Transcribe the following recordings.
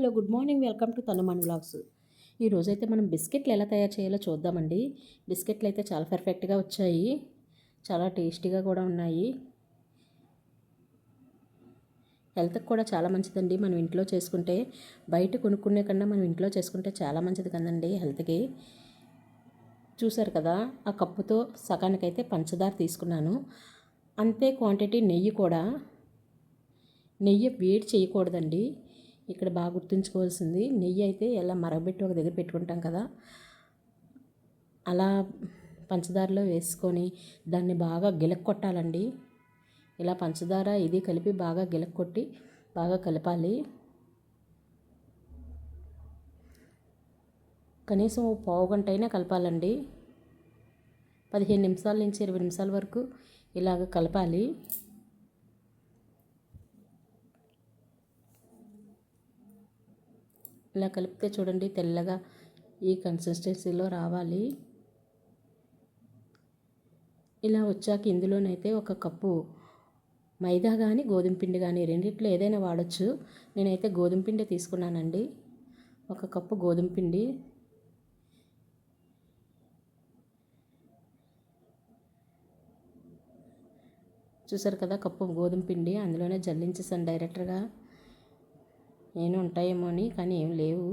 Hello good morning. Welcome to Tanuman vlogs. ఈరోజైతే మనం బిస్కెట్లు ఎలా తయారు చేయాలో చూద్దామండి. బిస్కెట్లు అయితే చాలా పర్ఫెక్ట్గా వచ్చాయి. చాలా టేస్టీగా కూడా ఉన్నాయి. హెల్త్కి కూడా చాలా మంచిదండి. మనం ఇంట్లో చేసుకుంటే బయట కొనుక్కునే కన్నా మనం ఇంట్లో చేసుకుంటే చాలా మంచిది కదండి హెల్త్కి. చూసారు కదా ఆ కప్పుతో సగానికైతే పంచదార తీసుకున్నాను. అంతే క్వాంటిటీ నెయ్యి కూడా. నెయ్యి వేడి చేయకూడదండి. ఇక్కడ బాగా గుర్తుంచుకోవాల్సింది. నెయ్యి అయితే ఎలా మరగబెట్టి ఒక దగ్గర పెట్టుకుంటాం కదా అలా పంచదారలో వేసుకొని దాన్ని బాగా గిలక్ కొట్టాలండి ఇలా పంచదార ఇది కలిపి బాగా గిలక్ కొట్టి బాగా కలపాలి. కనీసం పావు గంట అయినా కలపాలండి. పదిహేను నిమిషాల నుంచి ఇరవై నిమిషాల వరకు ఇలాగ కలపాలి. ఇలా కలిపితే చూడండి తెల్లగా ఈ కన్సిస్టెన్సీలో రావాలి. ఇలా వచ్చాక ఇందులోనైతే ఒక కప్పు మైదా కానీ గోధుమ పిండి కానీ రెండిట్లో ఏదైనా వాడచ్చు. నేనైతే గోధుమ పిండి తీసుకున్నానండి. ఒక కప్పు గోధుమ పిండి. చూసారు కదా కప్పు గోధుమ పిండి అందులోనే జల్లించేసాను డైరెక్ట్గా నేను ఉంటాయేమో అని కానీ ఏం లేవు.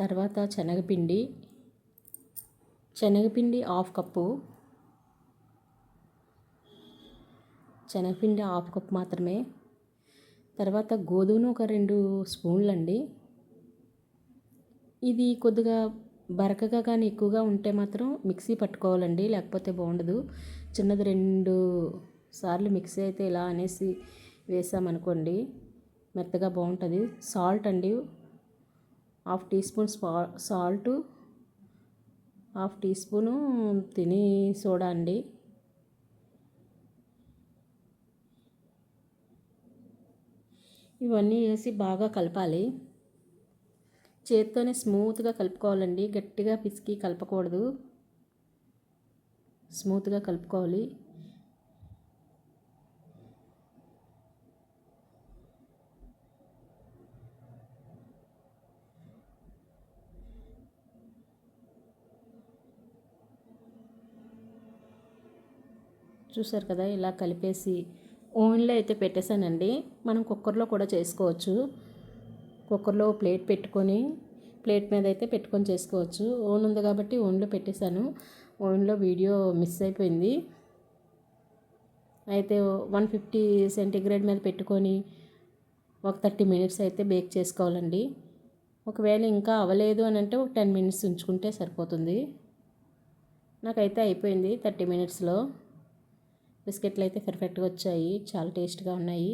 తర్వాత శనగపిండి. శనగపిండి హాఫ్ కప్పు. శనగపిండి హాఫ్ కప్ మాత్రమే. తర్వాత గోధుమను ఒక రెండు స్పూన్లు అండి ఇది కొద్దిగా బరకగా కానీ ఎక్కువగా ఉంటే మాత్రం మిక్సీ పట్టుకోవాలండి లేకపోతే బాగుండదు. చిన్నది రెండు సార్లు మిక్సీ అయితే ఇలా అనేసి వేసామనుకోండి మెత్తగా బాగుంటుంది. సాల్ట్ అండి half teaspoon salt half teaspoon తిని సోడా అండి. ఇవన్నీ వేసి బాగా కలపాలి. చేత్తోనే స్మూత్గా కలుపుకోవాలండి. గట్టిగా పిసికి కలపకూడదు. స్మూత్గా కలుపుకోవాలి. చూసారు కదా ఇలా కలిపేసి ఓవెన్లో అయితే పెట్టేశానండి. మనం కుక్కర్లో కూడా చేసుకోవచ్చు. కుక్కర్లో ప్లేట్ పెట్టుకొని ప్లేట్ మీద అయితే పెట్టుకొని చేసుకోవచ్చు. ఓన్ ఉంది కాబట్టి ఓన్లో పెట్టేశాను. ఓన్లో వీడియో మిస్ అయిపోయింది. అయితే వన్ ఫిఫ్టీ సెంటీగ్రేడ్ మీద పెట్టుకొని ఒక థర్టీ మినిట్స్ అయితే బేక్ చేసుకోవాలండి. ఒకవేళ ఇంకా అవ్వలేదు అని అంటే ఒక టెన్ మినిట్స్ ఉంచుకుంటే సరిపోతుంది. నాకైతే అయిపోయింది థర్టీ మినిట్స్లో. బిస్కెట్లు అయితే పర్ఫెక్ట్గా వచ్చాయి. చాలా టేస్ట్గా ఉన్నాయి.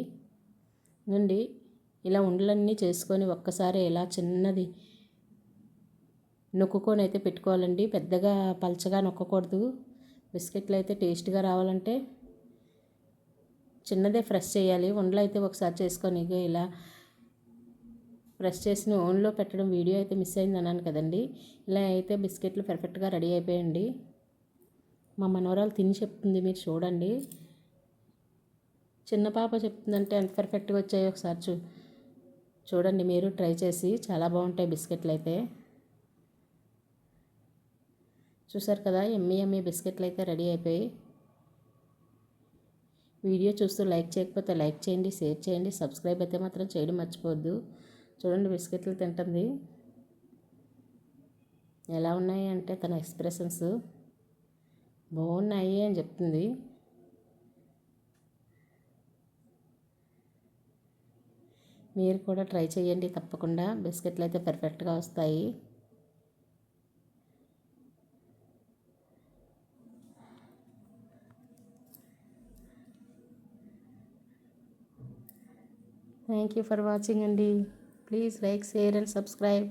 నుండి ఇలా ఉండలన్నీ చేసుకొని ఒక్కసారి ఇలా చిన్నది నొక్కుకొని అయితే పెట్టుకోవాలండి. పెద్దగా పలచగా నొక్కకూడదు. బిస్కెట్లు అయితే టేస్ట్గా రావాలంటే చిన్నదే ఫ్రెష్ చేయాలి. ఉండలు అయితే ఒకసారి చేసుకొని ఇలా ఫ్రెష్ చేసిన ఓన్లో పెట్టడం వీడియో అయితే మిస్ అయింది అన్నాను కదండి. ఇలా అయితే బిస్కెట్లు పర్ఫెక్ట్గా రెడీ అయిపోయండి మా మనవరాలు తిని చెప్తుంది మీరు చూడండి. చిన్న పాప చెప్తుందంటే ఎంత పర్ఫెక్ట్గా వచ్చాయో ఒకసారి చూ చూడండి మీరు ట్రై చేసి. చాలా బాగుంటాయి బిస్కెట్లు అయితే. చూసారు కదా ఎమ్మి ఎమ్మి బిస్కెట్లు అయితే రెడీ అయిపోయి. వీడియో చూస్తూ లైక్ చేయకపోతే లైక్ చేయండి షేర్ చేయండి. సబ్స్క్రైబ్ అయితే మాత్రం చేయడం మర్చిపోవద్దు. చూడండి బిస్కెట్లు తింటుంది. ఎలా ఉన్నాయి అంటే తన ఎక్స్ప్రెషన్స్. బాగున్నాయి అని చెప్తుంది. మీరు కూడా ట్రై చేయండి తప్పకుండా. బిస్కెట్లు అయితే పర్ఫెక్ట్గా వస్తాయి. థ్యాంక్ యూ ఫర్ వాచింగ్ అండి. Please like share and subscribe